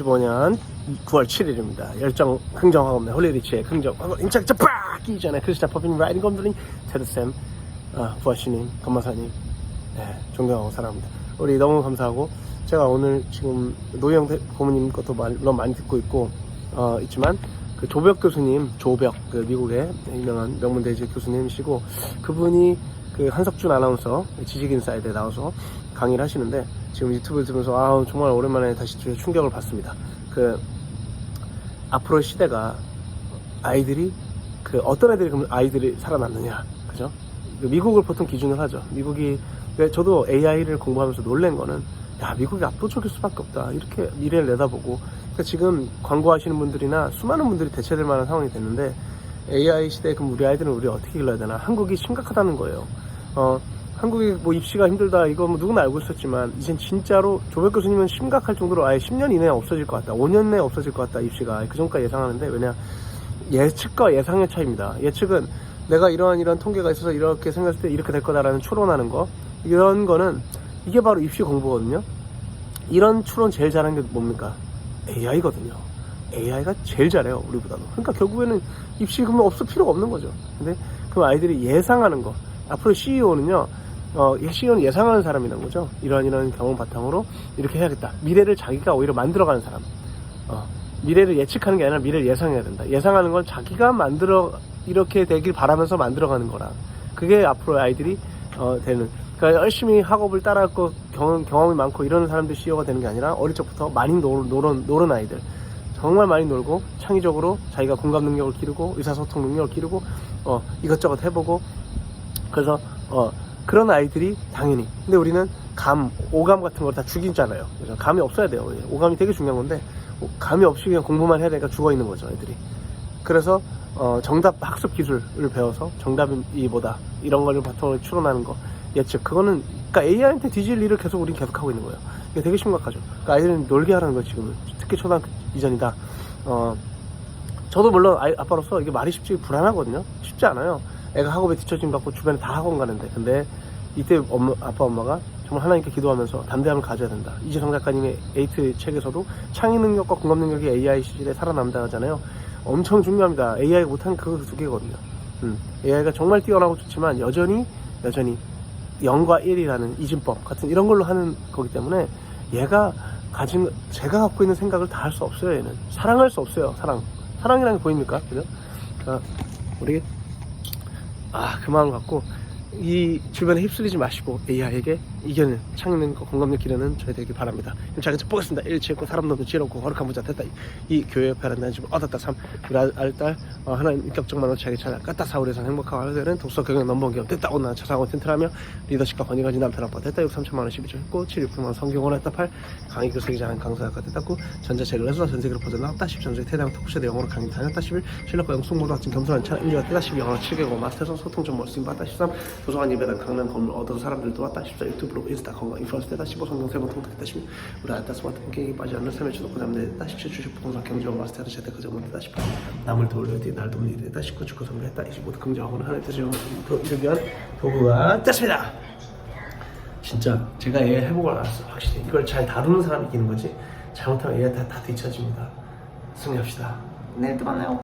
2015년 9월 7일입니다. 열정 없네 홀리리치의 흥정 하고 인착자 빡 끼기 전에 크리스타 퍼핀 라이딩 검들린 테드쌤 아, 부하시님 건마사님 네, 존경하고 사랑합니다. 우리 너무 감사하고 제가 오늘 지금 노영 대- 고모님 것도 말- 물론 많이 듣고 있고 어, 있지만 그 조벽 교수님 조벽 그 미국의 유명한 명문대제 교수님이시고 그분이 그 한석준 아나운서 지식인사이드에 나와서 강의를 하시는데 지금 유튜브를 들으면서 아 정말 오랜만에 다시 좀 충격을 받습니다. 그 앞으로 시대가 아이들이 그 어떤 애들이 그럼 아이들이 살아남느냐 그죠? 그 미국을 보통 기준을 하죠. 미국이 저도 AI를 공부하면서 놀란 거는 야 미국이 압도적일 수밖에 없다 이렇게 미래를 내다보고 그러니까 지금 광고하시는 분들이나 수많은 분들이 대체될 만한 상황이 됐는데 AI 시대에 그럼 우리 아이들은 우리 어떻게 길러야 되나 한국이 심각하다는 거예요. 어 한국이 뭐 입시가 힘들다 이거 뭐 누구나 알고 있었지만 이젠 진짜로 조백 교수님은 심각할 정도로 아예 10년 이내에 없어질 것 같다. 5년 내에 없어질 것 같다 입시가. 그 전까지 예상하는데 왜냐 예측과 예상의 차이입니다. 예측은 내가 이러한 이런 통계가 있어서 이렇게 생각했을 때 이렇게 될 거다라는 추론하는 거. 이런 거는 이게 바로 입시 공부거든요. 이런 추론 제일 잘하는 게 뭡니까? AI거든요. AI가 제일 잘해요 우리보다도. 그러니까 결국에는 입시 그러면 없을 필요가 없는 거죠. 근데 그 아이들이 예상하는 거 앞으로 CEO는요 어, CEO는 예상하는 사람이라는 거죠. 이런 이런 경험 바탕으로 이렇게 해야겠다. 미래를 자기가 오히려 만들어가는 사람. 어, 미래를 예측하는 게 아니라 미래를 예상해야 된다. 예상하는 건 자기가 만들어 이렇게 되길 바라면서 만들어가는 거라. 그게 앞으로 아이들이 어, 되는. 그러니까 열심히 학업을 따라하고 경험, 경험이 많고 이런 사람들 CEO가 되는 게 아니라 어릴 적부터 많이 노, 노는, 노는 아이들. 정말 많이 놀고 창의적으로 자기가 공감 능력을 기르고 의사소통 능력을 기르고 어, 이것저것 해보고 그래서 어, 그런 아이들이 당연히. 근데 우리는 감, 오감 같은 걸 다 죽이잖아요. 그래서 감이 없어야 돼요. 예, 오감이 되게 중요한 건데 오- 감이 없이 그냥 공부만 해야 되니까 죽어 있는 거죠 애들이. 그래서 어, 정답 학습 기술을 배워서 정답이 뭐다 이런 거를 바탕으로 추론하는 거. 예측 그거는 그러니까 AI한테 뒤질 일을 계속 우린 계속 하고 있는 거예요. 이게 되게 심각하죠. 그러니까 아이들은 놀게 하라는 거예요 지금은. 특히 초등학교 이전이다. 어, 저도 물론 아이, 아빠로서 이게 말이 쉽지 불안하거든요. 쉽지 않아요. 애가 학업에 뒤처짐 받고 주변에 다 학원 가는데. 근데 이때 엄마, 아빠 엄마가 정말 하나님께 기도하면서 담대함을 가져야 된다. 이재성 작가님의 에이트 책에서도 창의 능력과 공감 능력이 AI 시절에 살아남다 하잖아요. 엄청 중요합니다. AI가 못한 그거 두 개거든요. 음, AI가 정말 뛰어나고 좋지만 여전히 여전히 0과 1이라는 이진법 같은 이런 걸로 하는 거기 때문에 얘가 가진 제가 갖고 있는 생각을 다 할 수 없어요 얘는 사랑할 수 없어요 사랑 사랑이라는 게 보입니까 그죠 그러니까 우리 아그 마음 갖고 이 주변에 휩쓸리지 마시고 AI에게 창의는 거 공감력 기르는 저희 되길 바랍니다. 그럼 자, 이제 보겠습니다. 일치 있고 사람 너도 지혜롭고 거룩한 부자 됐다. 이, 이 교회 옆에 하는 집을 얻었다. 삼 우리 알- 알딸 어, 하나님 인격적만으로 자기 찾아 깠다. 사울에서 행복하고 하되는 독서 경영 넘버원 기업 됐다. 오늘 자사고 튼튼하며 리더십과 권위 가 진 남편 아빠 됐다. 6 3천만 원 12조 했고 7 6 9만 원 성경을 했다. 8 강의 교수기 잘한 강사가 됐다고 전자책을 해서 전 세계로 퍼져나갔다. 10 전주에 태당 토크쇼 영어로 강의 다녔다. 11 실력과 영숙모도 학진 겸손한 차 1류가 됐다. 12 영어 7개국 마스터에서 소통 좀 멀쓰임 받다. 13 도서관 예배당 강남 건물 얻어서 사람들도 왔다. 14 유튜브로 인스타 건강 인플루언서 됐다. 15 성경 세번 통독했다. 16 우리 아따 스마트폰 게임에 빠지 않는 삶의 주도권 잡는 됐다. 17 주식 부동산 경제원 마스터에서 재테크 전문 됐다. 18 남을 도울려 뒤에 날 돕는 일이 됐다. 19 축구 선물 했다. 25 긍정하고는 하나님 뜻을 이루기 위한 도구가 됐습니다. 진짜 제가 얘 해보고 알았어 확실히 이걸 잘 다루는 사람이 이기는 거지 잘못하면 얘 다, 다 뒤처집니다 승리합시다 내일 또 만나요